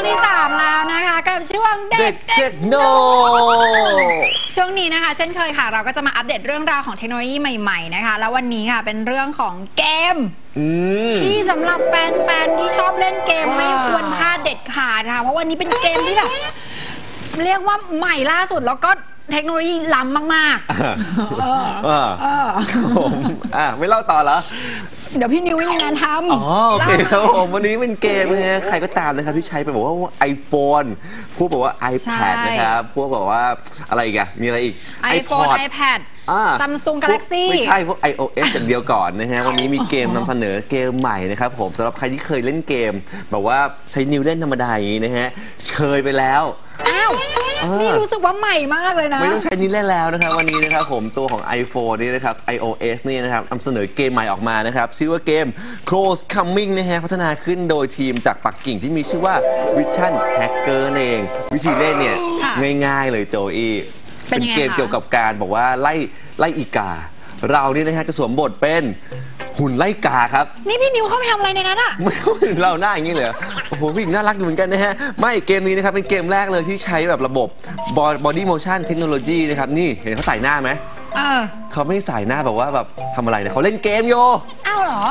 ช่วงที่3แล้วนะคะกับช่วงเด็เด็กกเจ็กโน ช่วงนี้นะคะ เช่นเคยค่ะ เราก็จะมาอัปเดตเรื่องราวของเทคโนโลยีใหม่ๆนะคะ แล้ววันนี้ค่ะเป็นเรื่องของเกม อืม ที่สำหรับแฟนๆที่ชอบเล่นเกมไม่ควรพลาดเด็ดขาดค่ะ เพราะวันนี้เป็นเกมที่แบบเรียกว่าใหม่ล่าสุดแล้วก็ เทคโนโลยีล้ำมากๆเออเออเออครับผมอะไม่เล่าต่อเหรอ เดี๋ยวพี่นิวไม่มีงานทำอ๋อโอเคคล่ารับมาผมวันนี้เป็นเกมนะฮะใครก็ตามนะครับที่ใช้ไปบอกว่า iPhone พวกบอกว่า iPad ใช่นะครับพวกบอกว่าอะไรอีกอะมีอะไรอีก iPhone iPod iPad อ่า Samsung Galaxy พวกไม่ใช่พวก iOS อย่างเดียวก่อนนะฮะวันนี้มีเกมนำเสนอเกมใหม่นะครับผมสำหรับใครที่เคยเล่นเกมแบบว่าใช้นิ้วเล่นธรรมดาอย่างนี้นะฮะเคยไปแล้วอ้าว เออ นี่รู้สึกว่าใหม่มากเลยนะ ไม่ต้องใช้นิ้วเล่นแล้วนะครับวันนี้นะครับผมตัวของ iPhone นี่นะครับ iOS นี่นะครับนำเสนอเกมใหม่ออกมานะครับ ชื่อว่าเกม Close Coming นะฮะพัฒนาขึ้นโดยทีมจากปักกิ่งที่มีชื่อว่า Vision Hacker นั่นเอง วิธีเล่นเนี่ยค่ะง่ายๆเลยโจอี้เป็นยังไงเกมคะ เกี่ยวกับการบอกว่าไล่ไล่อีกา เรานี่นะฮะจะสวมบทเป็น หุ่นไล่กาครับ นี่พี่นิวเข้าไปทำอะไรในนั้นอะไม่เห็นเราหน้าอย่างนี้เลยเหรอโอ้โหผู้หญิงน่ารักอยู่เหมือนกันนะฮะ ไม่เกมนี้นะครับ เป็นเกมแรกเลยที่ใช้แบบระบบ body motion technology นะครับ นี่เห็นเขาใส่หน้าไหม เออ เขาไม่ได้ใส่หน้าแบบว่าแบบทำอะไรนะเขาเล่นเกมโย อ้าวเหรอ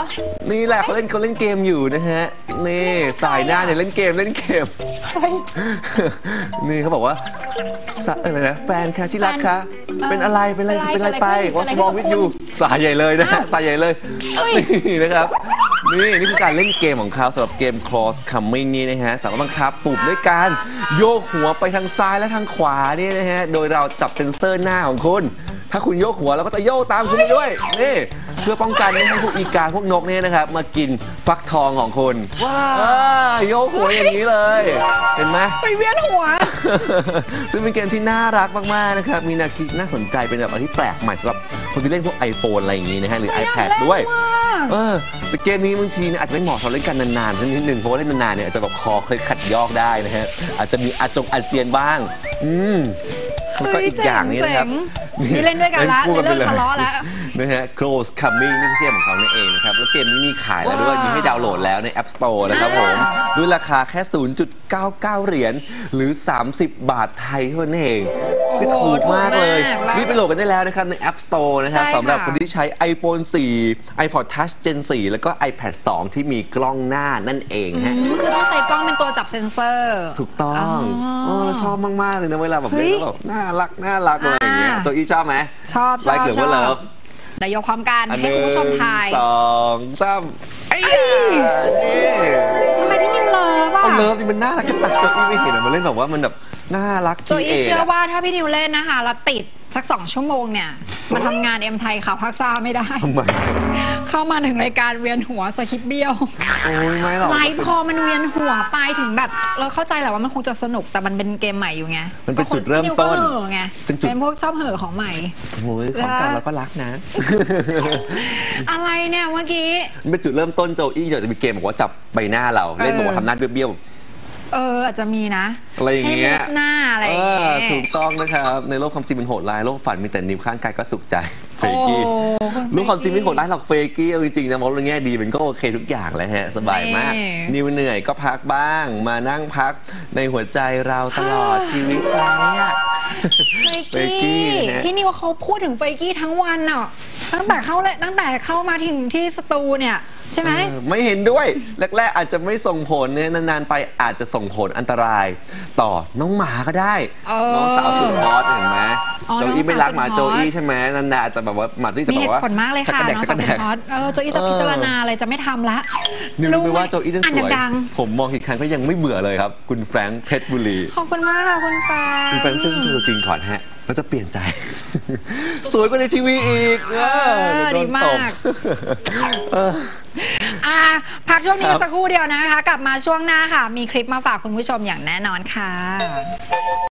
นี่แหละเขาเล่นเขาเล่นเกมอยู่นะฮะ นี่ใส่หน้าเนี่ยเล่นเกมเล่นเกมเฮ้ยนี่เขาบอกว่าสะอะไรนะแฟนคะที่รักคะแฟนเป็นอะไรเป็นอะไรเป็นเป็นไรอะไรไป เป็นอะไร What's เป็น wrong อะไร with you สายใหญ่เลยนะฮะอ้าวสายใหญ่เลยเอ้ยนี่นะครับนี่นี่คือการเล่นเกมของเขาสำหรับเกม Cross Coming นี่นะฮะสามารถบังคับปุ่มด้วยการโยกหัวไปทางซ้ายและทางขวานี่นะฮะโดยเราจับเซ็นเซอร์หน้าของคุณ ถ้าคุณโยกหัวเราก็จะโยกตามคุณไปด้วยนี่เพื่อป้องกันไม่ให้พวกอีกาพวกนกเนี่ยนะครับมากินฟักทองของคุณว้าวโยกหัวอย่างนี้เลย เห็นไหมไปเวียนหัว ซึ่งเป็นเกมที่น่ารักมาก ๆ นะครับ มีแนวคิดน่าสนใจเป็นแบบอะไรที่แปลกใหม่สำหรับคนที่เล่นพวก iPhone อะไรอย่างนี้นะฮะหรือ iPad ด้วย เออแต่เกมนี้บางทีเนี่ยอาจจะไม่เหมาะสำหรับเล่นกันนานๆสักนิดนึงเพราะว่าเล่นนานๆเนี่ยอาจจะแบบคอเคล็ดขัดยอกได้นะฮะอาจจะมีอาจงอาเจียนบ้าง อืม แล้วก็อีกอย่างนี้นะครับเจ๋งๆนี่เล่นด้วยกันละคู่เลิกไปทะเลาะแล้วนะฮะ Close Coming นี่คือชื่อของเขานั่นเองนะครับ แล้วเกมนี้มีขายแล้วด้วยว้าวมีให้ดาวน์โหลดแล้วใน App Store นะครับผมอ่าด้วยราคาแค่ 0.99 เหรียญหรือ 30 บาทไทยเท่านั้นเอง คือถูกมากเลยถูกมากรีบไปโหลดกันได้แล้วนะครับ ใน App Store นะครับใช่ค่ะสำหรับคนที่ใช้ iPhone 4 iPod Touch Gen 4 แล้วก็ iPad 2 ที่มีกล้องหน้านั่นเองฮะอืมคือต้องใช้กล้องเป็นตัวจับเซ็นเซอร์ ถูกต้องอ๋อโอ้เราชอบมาก ๆ เลยนะ เวลาแบบเฮ้เล่นยแล้วแบบน่ารัก น่ารักอะไรอย่างเงี้ยอ่าโจอี้ชอบไหม ชอบชไลอบค์หรือชอว่าเลิบฟเดี๋ยวยกความกันอันหให้นึ่งคุณผู้ชมทายสองสามไอ้ยานี่ท เอาเลิฟสิมันน่ารักกันตักโจอี้ไม่เห็นอะมันเล่นแบบว่ามันแบบน่ารักโจอี้ที่เชื่ออะว่าถ้าพี่นิวเล่นนะคะแล้วติดสักสองชั่วโมงเนี่ยมาทำงานเอ็มไทยข่าวภาคซ่าไม่ได้ ทำไม เข้ามาถึงรายการเวียนหัวสคริปต์เบี้ยวโอ้ยไม่หรอกไลฟ์พอมันเวียนหัวไปถึงแบบ เราเข้าใจแหละว่ามันคงจะสนุกแต่มันเป็นเกมใหม่อยู่ไงมันเป็นจุดเริ่มต้นพี่วก็เห่อไงเป็นจุด เป็นพวกชอบเห่อของใหม่ โอ้ยของเก่าเราก็รักนะ อะไรเนี่ยเมื่อกี้ มันเป็นจุดเริ่มต้นโจอี้เดี๋ยวจะมีเกมบอกว่าจับใบหน้าเรา เล่นบอกว่าทำหน้าเบี้ยว เอออาจจะมีนะอะไรอย่างเงี้ยให้มุกหน้าอะไรๆอเอย่างอเงี้ย ถูกต้องนะครับ ในโลกความจริงเป็นโหดร้ายโลกฝันมีแต่นิ้วข้างกายก็สุขใจเฟโอ้กี้คุณรู้ความจริงเฟไม่กี้โหดร้ายหรอกเฟกี้เอาจริงๆนะมองเรื่องแง่ดีมันก็โอเคทุกอย่างเลยฮะ สบายมาก นี่ นิวเหนื่อยก็พักบ้าง มานั่งพักในหัวใจเราตลอดชีวิตเราเนี่ย เฟเฟยกี้กี้ นะฮะ พี่นิวเขาพูดถึงเฟยกี้ทั้งวันอะ ตั้งแต่เข้าเลยตั้งแต่เข้ามาถึงที่สตูเนี่ยใช่ไหม เออไม่เห็นด้วย แรก ๆ อาจจะไม่ส่งผลเนี่ยนาน ๆ ไปอาจจะส่งผลอันตราย ต่อน้องหมาก็ได้ เออน้องสาวสุดฮอตเห็นไหมอ๋อโจอี้ไม่รักหมาน้องโจสาวสุดฮอตอี้ใช่ไหมนานๆอาจจะแบบว่าหมาโจอี้จะมีบเหอกตุว่าผลมากเลยชักค่ะกระแดกน้องชักสากวระสุแดดก ฮอตเออโจอี้จะพิจารณาอะไรจะไม่ทำละนิวรู้ไหมว่าโจอี้นั้นอ่านสวยดังผมมองอีกครั้งก็ยังไม่เบื่อเลยครับ คุณแฟรงค์เพชรบุรี ๆขอบคุณมากค่ะคุณแฟนคุณแฟรงค์ต้องดูตัวจริงก่อนฮะ แล้วจะเปลี่ยนใจ สวยกว่าในทีวีอีกเอออเยวโนดีมากตบเออ อะพักช่วงนี้ครับสักครู่เดียวนะคะ กลับมาช่วงหน้าค่ะ มีคลิปมาฝากคุณผู้ชมอย่างแน่นอนค่ะ